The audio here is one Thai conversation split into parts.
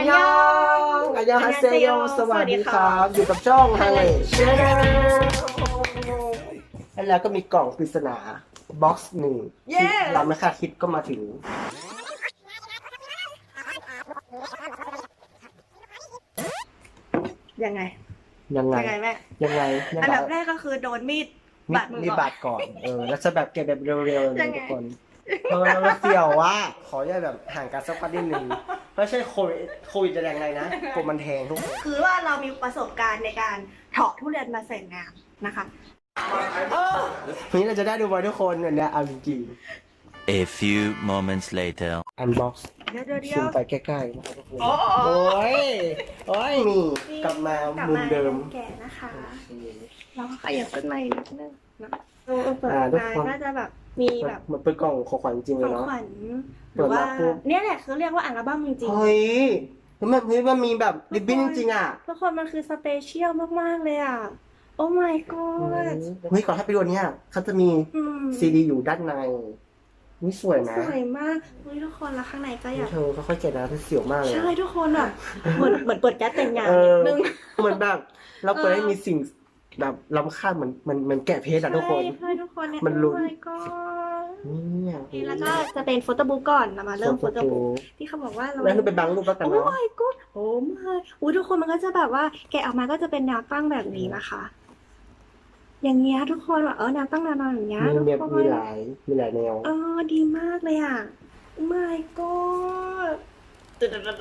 อันยองอันยองฮาเซโยสวัสดีครับอยู่กับช่องไฮไลท์ชแนลแล้วก็มีกล่องปริศนาบ็อกซ์หนึ่งที่เราไม่คาดคิดก็มาถึง ยังไง ยังไง ยังไงแม่ยังไงยังอันไงดับแรกก็คือโดนมีดมีบาดมือมีก่อนบาดก่อน เออ แล้วจะแบบเก็บแบบเร็วๆเลยยังไงทุกคนเออแล้วเสี่ยวว่า ขออย่าแบบห่างกันสักพักนิดนึง ไม่ใช่โควิดโควิดจะแรงไรนะกลัวมันแทงทุกคนคือว่าเรามีประสบการณ์ในการเถาะทุเรียนมาใส่น้ำนะคะวันนี้เราจะได้ดูไว้ทุกคนวันเนี้ยเอาจริง A few moments later. ๆ unbox เดี๋ยวเดี๋ยวเดี๋ซูยวมไปใกล้ๆนะครับทุกคน โอ้โอ้ย โอ้ยนี่กลับมากลับมุมมาเดิมแก่นะคะ เราก็ขยับขึ้นมาอีกนิดนึงนะเออเปิดอ่าทุกมาคน ก็จะแบบ มีแบบมันเป็นกล่องของขวัญจริงขเลอยงเนาะ ขวัญหเปิรือดว่ามาปุ๊บ เนี่ยแหละคือเรียกว่าอัลบั้มจริงเฮ้ยแล้วมันเฮ้ยมันมีแบบริบบิ้นจริงๆอะๆทุกคนมันคือสเปเชียลมาก ๆ เลยอะ โอ้ my god เฮ้ยก่อนให้ไปดูอันเนี้ยเขาจะมีอืมซีดีอยู่ด้านในนี่สวยนะสวยมากเฮ้ยทุกคนแล้วข้างในก็อยาก เธอค่อยๆเจ็ดนะเธอเสียวมากเลยใช่อะทุกคนแบบเหมือนเหมือนเปิดแก๊สแต่งงานเออนิดนึง เหมือนแบบเราเปิดเออให้มีสิ่งแบบล้ำค่าเหมือนมันมันแกะเพชรอะทุกคน ใช่ใช่ทุกคนเนี่ยมันลุ้น โอ้ my god เนี่ยนี่แล้วก็จะเป็นโฟโต้บุ๊กก่อนเรามาเริ่มโฟโต้บุ๊กที่เขาบอกว่าเราแล้วคือเป็นบางรูปแล้วกันโอ้เนาะ my god โอ้ my อุ้ยทุกคนมันก็จะแบบว่า แกะออกมาก็จะเป็นแนวตั้งแบบนี้นะคะ อย่างเงี้ยทุกคนแบบเออแนวตั้งแนวนอนอย่างเงี้ยมีทุกแบบคนมีหลายมีหลายแนวเออดีมากเลยอะ oh my god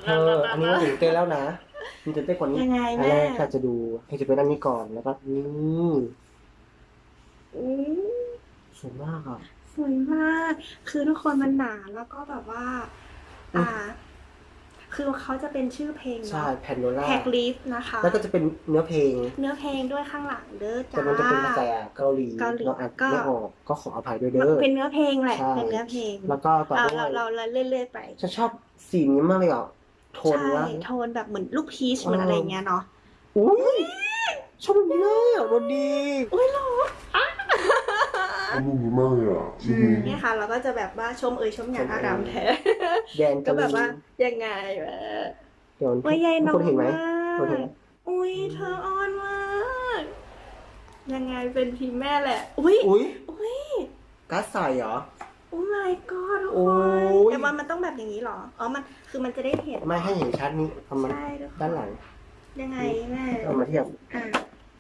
เอออันนี้ว่าถึงเต้นแล้วนะมันจะเต้นกว่านี้ยังไงอันแม่แรกค่ะจะดูให้จะเป็นอันนี้ก่อนแล้วก็นี่อืมสวยมากอะส วยมาก คือทุกคนมันหนาแล้วก็แบบว่า อ่า คือเขาจะเป็นชื่อเพลงใช่เนาะแผ่นโนล่าแท็กลิสนะคะ แล้วก็จะเป็นเนื้อเพลง เนื้อเพลงด้วยข้างหลังเด้อแต่จ้ามันจะเป็นภาษาเกาหลีเกาหลีเราอ่านก็ไม่ออกก็ขออภัยด้วยมันเด้อเป็นเนื้อเพลงแหละใช่เป็นเนื้อเพลง แล้วก็ต่อเราด้วเรายเราเรื่อยๆไปฉันชอบสีนี้มากเลยอะโทนใช่ว่าโทนแบบเหมือนลูกพีชเหมือนอะไรอย่างเงี้ยเนาะอุ้ยชอบแบบนี้เลยอะวันดีอุ้ยหรออั นนี้มากเลยอะจริงเนี่ยค่ะ เราก็จะแบบว่าชมเอ่ยชมอย่างอารามแท้ แดนก็แบบว่ายังไงวะเดี๋ยวว่ายายน้อคงนเห็นไหมมากคนเห็นไหมอุ้ยเธออ่อนมากยังไงเป็นทีมแม่แหละ อุ้ยอุ้ยอุ้ยกัสใส่เหรอโอ้ my god ทุกโอ้คนยแต่ว่ามันต้องแบบอย่างนี้เหรอ อ๋อ มัน คือมันจะได้เห็น ไม่ให้เห็นชัดนี้เอามันใช่ทุกคนด้านหลัง ยังไงแม่เอามาเทียบ อะ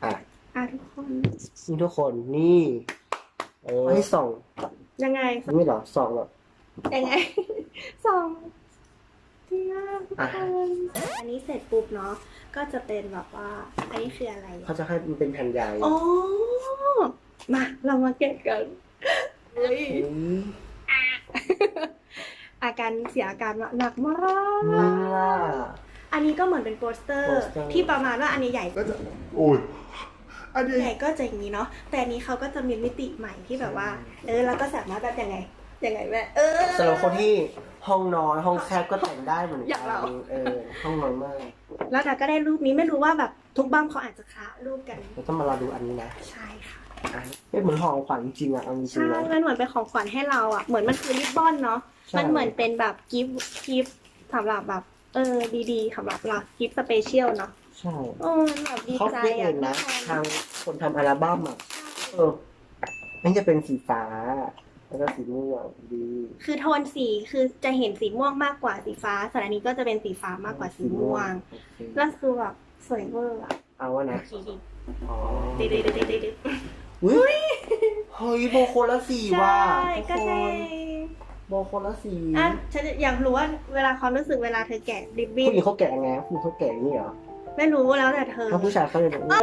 อะอะทุกคน นี่ทุกคน นี่ เออให้ส่องยังไงนี่เหรอส่องเหรอยังไงสองที่น่าทุกอะคนอันนี้เสร็จปุ๊บเนาะก็จะเป็นแบบว่าอันนี้คืออะไรเขาจะให้มันเป็นแผ่นใหญ่โอ้มาเรามาเก็บกันเฮ้ยอืมอาการเสียอาการหนักมาเนี่กยอันนี้ก็เหมือนเป็นโปสเตอร์โปสเตอร์ ที่ประมาณว่าอันนี้ใหญ่ก็จะโอ้ย อันนี้ใหญ่ก็จะอย่างนี้เนาะแต่อันนี้เขาก็จะมีมิติใหม่ที่แบบว่า เออเราก็สามารถแบบยังไงยังไงแม่เออสำหรับคนที่ห้องนอนห้องแคบก็แต่งได้เหมือนอกัยากเราเออห้องนอนมากแล้วดาก็ได้รูปนี้ไม่รู้ว่าแบบทุกบ้านเขาอาจจะคละรูปกันเราต้องมารอดูอันนี้นะใช่ค่ะอะไม่เหมือนห่อของขวัญจริงๆอะเอาจริงใช่ๆนะมันเหมือนเป็นของขวัญให้เราอะเหมือนมันคือริบบอนเนาะใช่มันเหมือนเป็นแบบกิฟต์กิฟต์สำหรับแบบเออดีๆสำหรับเรากิฟต์สเปเชียลเนาะ ใช่เออแบบดีเขาใจเรียกอะเองนะทุกคนทางคนทำอัลบั้มอะเออนี่จะเป็นสีฟ้า แล้วก็สีม่วงดีคือโทนสีคือจะเห็นสีม่วงมากกว่าสีฟ้า ส่วนอันนี้ก็จะเป็นสีฟ้ามากกว่าสีม่วงโอเคแล้วคือแบบสวยเวอร์อะเอาวะนะอ๋อดีดีดีดีดีอุ้ยเฮ้ยโบโคนละสีว่ะใช่ทุกก็คใช่นโบโคนละสีอะฉันอยากรู้ว่าเวลาความรู้สึกเวลาเธอแกะริบบิ้ผู้นหญิงเขาแกะไงผู้หญิงเขาแกะอย่างนี่เหรอ ไม่รู้แล้วแต่เธอ ถ้าผู้ชายเขาจะแบบนี้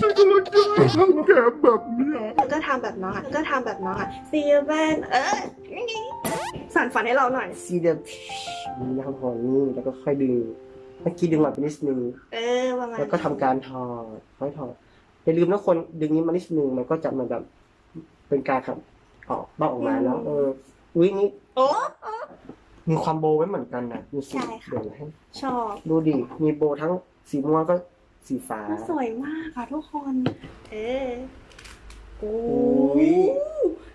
ฉันกำลังจะทำแกมแบบเนี้ยเธอก็ทำแบบน้องอะเธอก็ทำแบบน้องอะซีเวนเออสั่นฝันให้เราหน่อยซีเดนี่นะครับพอนี่แล้วก็ค่อยดึงเมื่อกี้ดึงมาเป็นนิดนึงเออประมาณแล้วก็ทำการถอดค่อยถอดอย่าลืมนะคนดึงนี้มานิดนึงมันก็จะเหมือนแบบเป็นการครับออกบ้าออกมาแล้ว เอออุ้ยนี่โอ้ มีความโบไว้เหมือนกันนะดูสิใช่ค่ะ เดี๋ยวให้ชอบดูดิมีโบทั้งสีม่วงก็สีฟ้า มันสวยมากค่ะทุกคน เออโอ้โอ้ย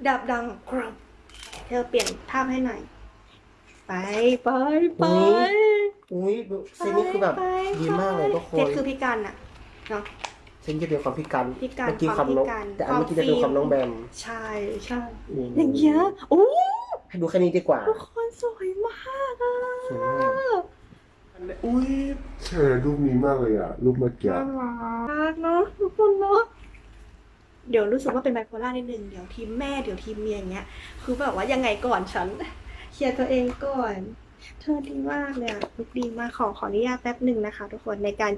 ดับดังกรับ เธอเปลี่ยนภาพให้หน่อยเอไปไปไป อุ้ยเซนนี่คือแบบไปดีมากเลยทุกคเซนนคือพี่กันอะเนาะ เซนจะเป็นความพิการพิการเมื่อกี้ความน้องความพิการแต่อันเมื่อกี้จะเป็นความน้องแบมใช่ใช่ อย่างเงี้ยโอ้ ให้ดูแค่นี้ดีกว่า ทุกคนสวยมากอะสวยมาก อุ้ยแชร์รูปนี้มากเลยอะ รูปเมื่อกี้น่ารักเนาะทุกคนเนาะเดี๋ยวรู้สึกว่าเป็นไบโพล่านิดนึงเดี๋ยวทีมแม่เดี๋ยวทีมเมียอย่างเงี้ย คือแบบว่ายังไงก่อนฉันเคลียร์ตัวเองก่อน เธอดีมากเลยอะลุกดีมากขอขออนุญาตแป๊บหนึ่งนะคะ ทุกคนในการ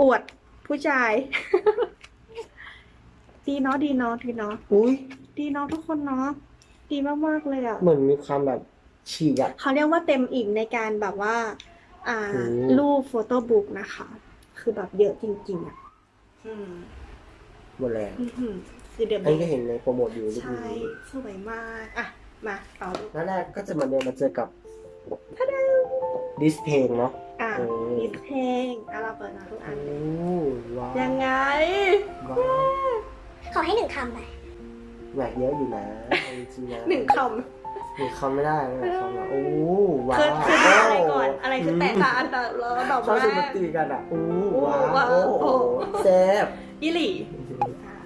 อวดผู้ชาย ดีเนาะดีเนาะดีเนาะอุ้ยดีเนาะทุกคนเนาะ ดีมากๆเลยอะเหมือนมีความแบบฉีกอะเขาเรียกว่าเต็มอิ่มในการแบบว่า อ่าโอ้รูปโฟโต้บุ๊กนะคะ คือแบบเยอะจริงๆอะอืมหมดแล้วอื้อหือคือเดอันนี้ก็เห็นในโปรโมทอยู่รูปใช่นี้สวยมากอะมาต่อรูปแล้วแรกก็จะมาเดินมาเจอกับดิสเพลงเนาะอะโอ้ดิสเพลงอะเราเปิดมาทุกอันโอ้ว้าวยังไงว้าวขอให้หนึ่งคำไป แหวกเยอะอยู่นะเอาจริงๆนะหนึ่งคหนึ่งคำไม่ได้หนึ่งคำอะโอ้ำว้าคือวคืออะไรก่อนอะไรคือแตกต่างอันดับแล้วดอกเขาไม้สูดนตรีกันอะโอ้โอ้ว้าวว้าวโอ้โอ้แซ่บอีหลี่อะ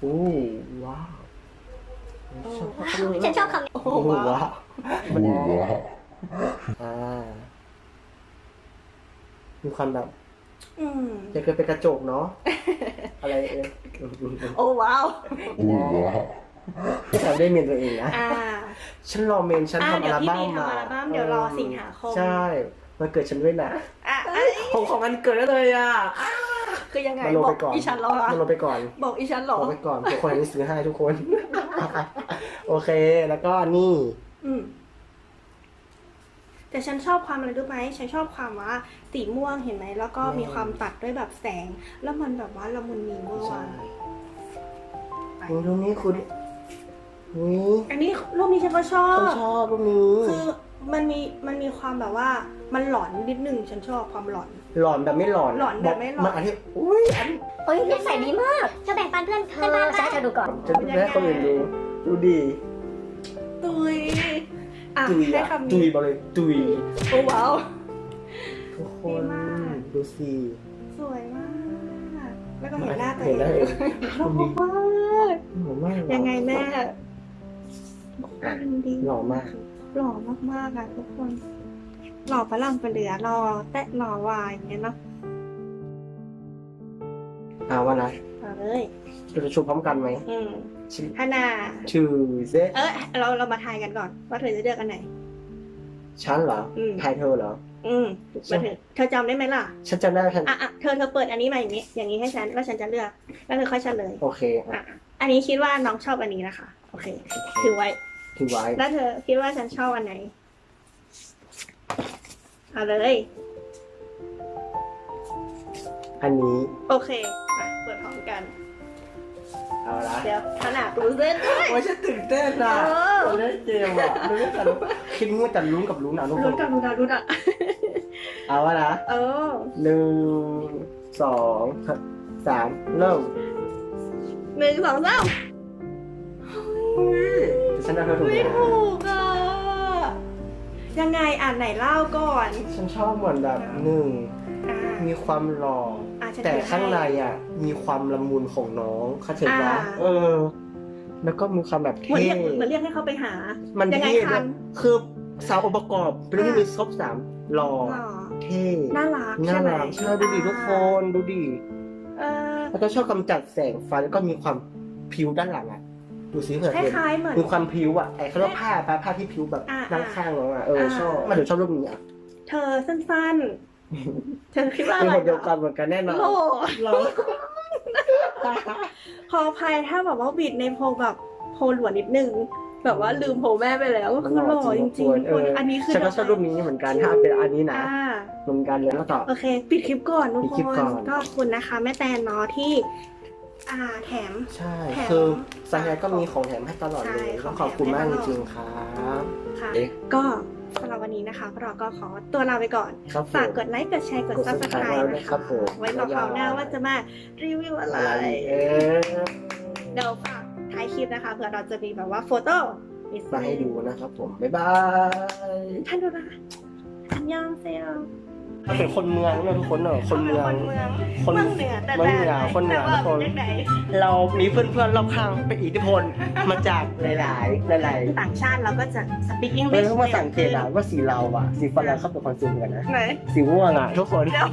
โอ้ว้าวโอ้ชอบว้าวฉันชอบคำนี้โอ้โอ้ว้าวว้าวอุ้ยว้าวอ่ามีความแบบอืมจะเกิดเป็นกระจกเนาะอะไรเอ่ย โอ้ว้าวอุ้ยว้าวที่ทำได้เมนตัวเองนะ อ่าฉันรอเมนฉันอ่าทำอัลบั้มเดี๋ยวพี่มีมาทำอัลบั้มเดี๋ยวรอสิงหาคมใช่มันเกิดฉันด้วยนะอะอะผมของมันเกิดได้เลยอะ คือยังไงมาลงบอไปกก่อนอีฉันเหรอคะมาลงไปก่อน บอกอีฉันเหรอลงไปก่อนเดี๋ยวคนนี้ซื้อให้ทุกคน โอเค แล้วก็นี่ อืม แต่ฉันชอบความอะไรรู้ไหมฉันชอบความว่าสีม่วงเห็นไหมแล้วก็มีความตัดด้วยแบบแสง แล้วมันแบบว่าละมุนนีเมื่อวานโอ้ยรูปนี้คุณนี่อันนี้รูปนี้ฉันก็ชอฉันบชอบรูปนี้คือมันมีมันมีความแบบว่ามันหลอนนิดนึงฉันชอบความหลอน หลอนแบบไม่หลอนหลอนแบบไม่หลอนมันอันที่อุ้ยอันเฮ้ยนิสัยดีมากเธอแบ่งปันเพื่อนเพื่อนบ้านฉันให้เธอดูก่อนจะดูให้คนอื่นดูดูดีตุย อะตุยให้อะคำตุยนี้บอกเลยตุยโอ้ว้าว ทุกคดีนมาก ดูสิสวยมาก แล้วก็เห็นหน้าตัวเอเห็นงได้เลยชอบมากหล่อมากยังไงแม่ดี หล่อมาก หล่อมากๆอะทุกคน หล่อฝรั่งไปเหลือหล่อแตะหล่อวายอย่างเงี้ยเนาะ เอาวะนะ เอาเลยเราจะชูพร้อมกันไหมอืมชื่อฮานา ชื่อเซเออเราเรามาทายกันก่อน ว่าเธอจะเลือกอันไหน ฉันเหรออืม ทายเธอเหรอ อืมมาถึงเธอจำได้ไหมล่ะ ฉันจำได้ฉัน อะอะเธอเธอเปิดอันนี้มาอย่างนี้ อย่างนี้ให้ฉันแล้วฉันจะเลือก แล้วเธอค่อยเฉลยโอเคอะอะอันนี้คิดว่าน้องชอบอันนี้นะคะ โอเค ถือไว้ ถือไว้ แล้วเธอคิดว่าฉันชอบอันไหน เอาเลย อันนี้ โอเค กัน เอาละเดี๋ยวขนาดดูเส้นด้วย โอ้ยฉันตื่นเต้นอะเออเราเล่นเกมอะเราเล่นแต่ลุ้นคิดว่าแต่ลุ้นกับลุ้นอะทุกครู้นกันรู้กันรู้กันเอาวะนะเออ หนึ่งสองสามเริ่มหนึ่งสองสามแต่ฉันจะเธอถูกไม่นะถูกอะ ยังไงอ่านไหนเล่าก่อนฉันชอบเหมือนแบบหนึ่งอ่ามีความหล่ออะ ฉันแต่ถือให้ข้างในอะ มีความละมุนของน้องเข้าใจปะอ่าเออ แล้วก็มีความแบบเหมือนเท่เรียกเหมือนเรียกให้เขาไปหา มันยังไงเท่คะนะคือสาวองค์ประกอบเป็นเรื่องที่มีครบสามหล่อหล่อเท่น่ารักน่าใช่ไหมรักใช่ดูดิทุกคนดูดิเออแล้วก็ชอบกำจัดแสงไฟแล้วก็มีความผิวด้านหลังอะดูสิเผื่อคเห็นล้ายๆเหมือนมีความผิวอะไอ้เขาเรียกว่าผ้าผ้าผ้าที่ผิวแบบอ่าด้านข้างเราอะเอออาชอบมาถึงชอบรูปนี้อะเธอสั้นๆ เธอคิดว่าเป็อะนไรคนเดียวกันเหมือนกันแน่นอนโลหล่อขออภัยถ้าแบบว่าบิดในโพลแบบโพลหลวนนิดนึง แบบว่าลืมโพลแม่ไปแล้วก็คือหล่อจริงๆทุกเอคนออันนี้คือฉันก็ชอบรูปนี้เหมือนกันถ้าเป็นอันนี้นะอ่า เหมือนกันเลยแล้วต่อ โอเค ปิดคลิปก่อนทุกปิดคลิปคนก่อน ก็ขอบคุณนะคะ แม่แตนเนาะที่ อ่าแถม ใช่แถมคือสัญญาก็มีของแถมให้ตลอดเลยใช่ต้องขอบคุณมากของจแถมให้ตลอด ริงๆครับ ค่ะ เอ๊ะ ก็ สำหรับวันนี้นะคะพวกเราก็ขอตัวลาไปก่อน ครับผม ฝากกดไลค์ กดแชร์ กด กด subscribe subscribe นะครัคะ บผมไว้รอคราวหน้าว่าจะมารีวิวอะไรอะไรเออเดี๋ยวฝากท้ายคลิปนะคะเผื่อเราจะมีแบบว่าโฟโต้มาให้ดูนะครับผม บ๊ายบาย ท่านดูนะอันยองเซล เราเป็นคนเมืองนะทุกคนเนอะคนเมือง คนเมืองคนเมืองเหนือแต่เมืองเหนือคนเหนือแต่ว่าทุกคนเป็นยังไงเรามีเพื่อนๆรอบข้างเป็นอิทธิพลมาจากหลายๆหลายต่างชาติเราก็จะ speak ๆ English เลยเขามาสังเกตอะว่าสีเราอะสีฝรั่งเขาเป็นคนสูงกันนะไหนสีม่วงอะทุกคนเดี๋ยว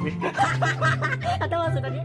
ขอโทษสุดตอนนี้